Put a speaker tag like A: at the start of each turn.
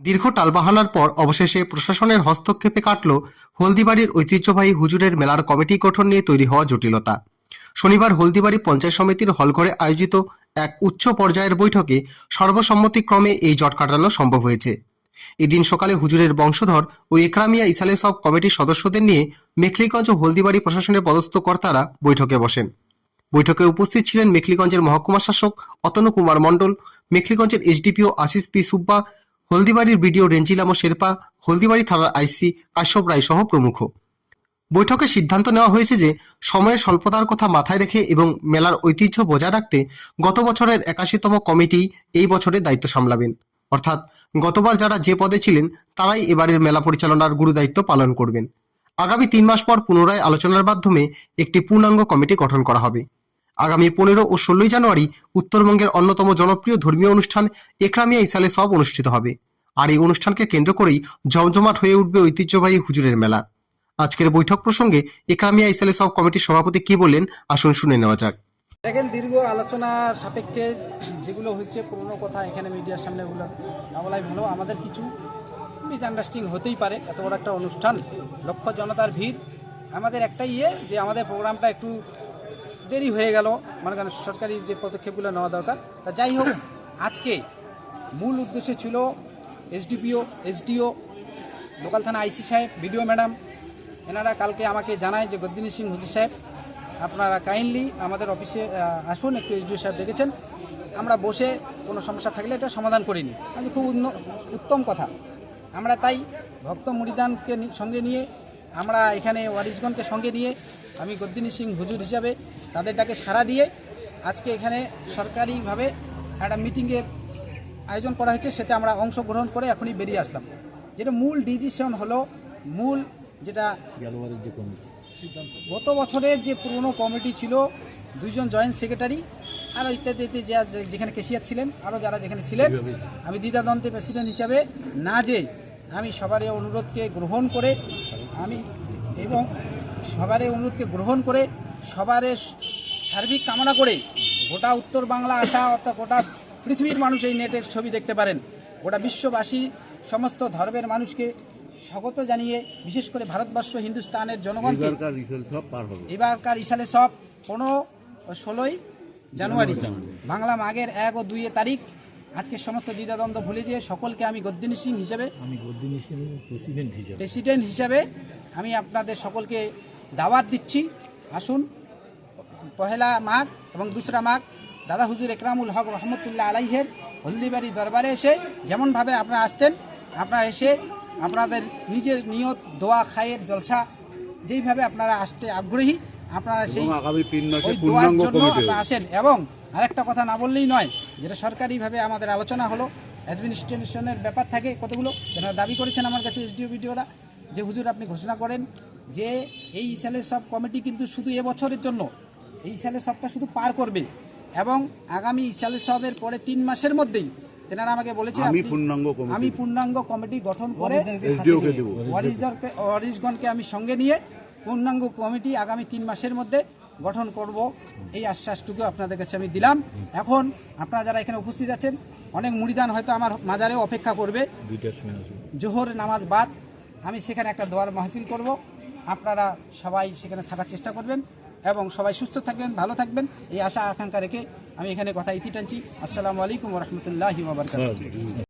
A: দীর্ঘ টালবাহানার পর অবশেষে প্রশাসনের হস্তক্ষেপে কাটল হলদিবাড়ির ঐতিহ্যবাহী হুজুরের মেলার কমিটি গঠন নিয়ে তৈরি হওয়া জটিলতা। শনিবার হলদিবাড়ি পঞ্চায়েত সমিতির হলঘরে আয়োজিত এক উচ্চ পর্যায়ের বৈঠকে সর্বসম্মতিক্রমে এই জট কাটানো সম্ভব হয়েছে। এদিন সকালে হুজুরের বংশধর ও একরামিয়া ইসালে সব কমিটির সদস্যদের নিয়ে মেখলিগঞ্জ ও হলদিবাড়ি প্রশাসনের পদস্থ কর্তারা বৈঠকে বসেন। বৈঠকে উপস্থিত ছিলেন মেখলিগঞ্জের মহকুমা শাসক অতনু কুমার মণ্ডল, মেখলিগঞ্জের এসডিপিও আশিস পি সুব্বা হলদিবাড়ির বিডিও রেঞ্জিলামো শেরপা, হলদিবাড়ি থানার আইসি কাশ্যপ রায় সহ প্রমুখ। বৈঠকে সিদ্ধান্ত নেওয়া হয়েছে যে, সময়ের স্বল্পতার কথা মাথায় রেখে এবং মেলার ঐতিহ্য বজায় রাখতে গত বছরের একাশিতম কমিটি এই বছরের দায়িত্ব সামলাবেন। অর্থাৎ গতবার যারা যে পদে ছিলেন, তারাই এবারের মেলা পরিচালনার গুরু দায়িত্ব পালন করবেন। আগামী তিন মাস পর পুনরায় আলোচনার মাধ্যমে একটি পূর্ণাঙ্গ কমিটি গঠন করা হবে। আগামী পনেরো ও ষোলোই জানুয়ারি উত্তরবঙ্গের অন্যতম জনপ্রিয় ধর্মীয় অনুষ্ঠান একরামিয়া ইসালে সব অনুষ্ঠিত হবে। আর এই অনুষ্ঠানকে কেন্দ্র করেই জমজমাট হয়ে উঠবে ঐতিহ্যবাহী হুজুরের মেলা। আজকের বৈঠক প্রসঙ্গে একরামিয়া ইসালে সব কমিটির সভাপতি কি বললেন, আসুন শুনে নেওয়া যাক।
B: দেখেন, দীর্ঘ আলোচনার সাপেক্ষে যেগুলো হচ্ছে পুরনো কথা এখানে মিডিয়ার সামনে ওগুলো না বলাই ভালো। আমাদের কিছু মিসআন্ডারস্ট্যান্ডিং হতেই পারে। এত বড় একটা অনুষ্ঠান, লক্ষ জনতার ভিড়। আমাদের একটাই ইয়ে যে আমাদের প্রোগ্রামটা একটু দেরি হয়ে গেল। মনে কেন সরকারি যে পদক্ষেপগুলো নেওয়া দরকার। তা যাই হোক, আজকে মূল উদ্দেশ্য ছিল এসডিপিও, এসডিও, লোকাল থানা আইসি সাহেব, বিডিও ম্যাডাম, এনারা কালকে আমাকে জানায় যে গদ্দিনী সিং হুজুর সাহেব, আপনারা কাইন্ডলি আমাদের অফিসে আসুন, একটু এসডিও সাহেব ডেকেছেন আমরা বসে কোনো সমস্যা থাকলে এটা সমাধান করিনি। খুব উত্তম কথা। আমরা তাই ভক্ত মুড়িদানকে সঙ্গে নিয়ে আমরা এখানে ওয়ারিসগণকে সঙ্গে নিয়ে আমি গদ্দিনী সিং হুজুর হিসাবে তাদের ডাকে সাড়া দিয়ে আজকে এখানে সরকারিভাবে একটা মিটিংয়ের আয়োজন করা হয়েছে সেটা আমরা অংশগ্রহণ করে এখনই বেরিয়ে আসলাম। যেটা মূল ডিসিশন হলো মূল যেটা গত বছরের যে পুরনো কমিটি ছিল দুইজন জয়েন্ট সেক্রেটারি আরও ইত্যাদি ইত্যাদি যা যেখানে কেশিয়ার ছিলেন আরও যারা যেখানে ছিলেন আমি দ্বিধাদন্তে প্রেসিডেন্ট হিসাবে না যে আমি সবার এই অনুরোধকে গ্রহণ করে আমি এবং সবার এই অনুরোধকে গ্রহণ করে সবার সার্বিক কামনা করে গোটা উত্তর বাংলা আসা অর্থাৎ গোটা পৃথিবীর মানুষ এই নেটের ছবি দেখতে পারেন। গোটা বিশ্ববাসী সমস্ত ধর্মের মানুষকে স্বাগত জানিয়ে বিশেষ করে ভারতবর্ষ হিন্দুস্তানের জনগণকে
C: এবারকার
B: ইসালে সব পনেরো ষোলোই জানুয়ারি। বাংলা মাঘের এক ও দুই তারিখ। আজকে সমস্ত দ্বিধাদ্বন্দ্ব ভুলে যেয়ে সকলকে আমি গদ্দিনী সিং হিসেবে
C: আমি গদ্দিনী সিং প্রেসিডেন্ট হিসেবে।
B: প্রেসিডেন্ট হিসাবে আমি আপনাদের সকলকে দাওয়াত দিচ্ছি। আসুন পহেলা মাঘ এবং দুসরা মাঘ দাদা হুজুর একরামুল হক রহমতুল্লাহ আলাইহের হলদিবাড়ি দরবারে এসে যেমনভাবে আপনারা আসতেন আপনারা এসে আপনাদের নিজের নিয়ত দোয়া খায়ের জলসা যেইভাবে আপনারা আসতে আগ্রহী আপনারা সেই আসেন। এবং আরেকটা কথা না বললেই নয় যেটা সরকারিভাবে আমাদের আলোচনা হলো অ্যাডমিনিস্ট্রেশনের ব্যাপার থাকে কতগুলো যারা দাবি করেছেন আমার কাছে এসডিও বিডিওরা যে হুজুর আপনি ঘোষণা করেন যে এই সালের সব কমিটি কিন্তু শুধু এবছরের জন্য এই সালের সবটা শুধু পার করবে। এবং আগামী সালের সবের পরে তিন মাসের মধ্যেই তেনারা আমাকে বলেছে
C: আমি পূর্ণাঙ্গ
B: আমি পূর্ণাঙ্গ কমিটি গঠন করে ওয়ারিশগণকে আমি সঙ্গে নিয়ে পূর্ণাঙ্গ কমিটি আগামী তিন মাসের মধ্যে গঠন করব। এই আশ্বাসটুকু আপনাদের কাছে আমি দিলাম। এখন আপনারা যারা এখানে উপস্থিত আছেন অনেক মুড়িদান হয়তো আমার মাজারে অপেক্ষা করবে। জোহর নামাজ বাদ আমি সেখানে একটা দোয়ার মাহফিল করব। আপনারা সবাই সেখানে থাকার চেষ্টা করবেন এবং সবাই সুস্থ থাকবেন ভালো থাকবেন। এই আশা আকাঙ্ক্ষা রেখে আমি এখানে কথা ইতি টানছি। আসসালামু আলাইকুম রহমতুল্লাহি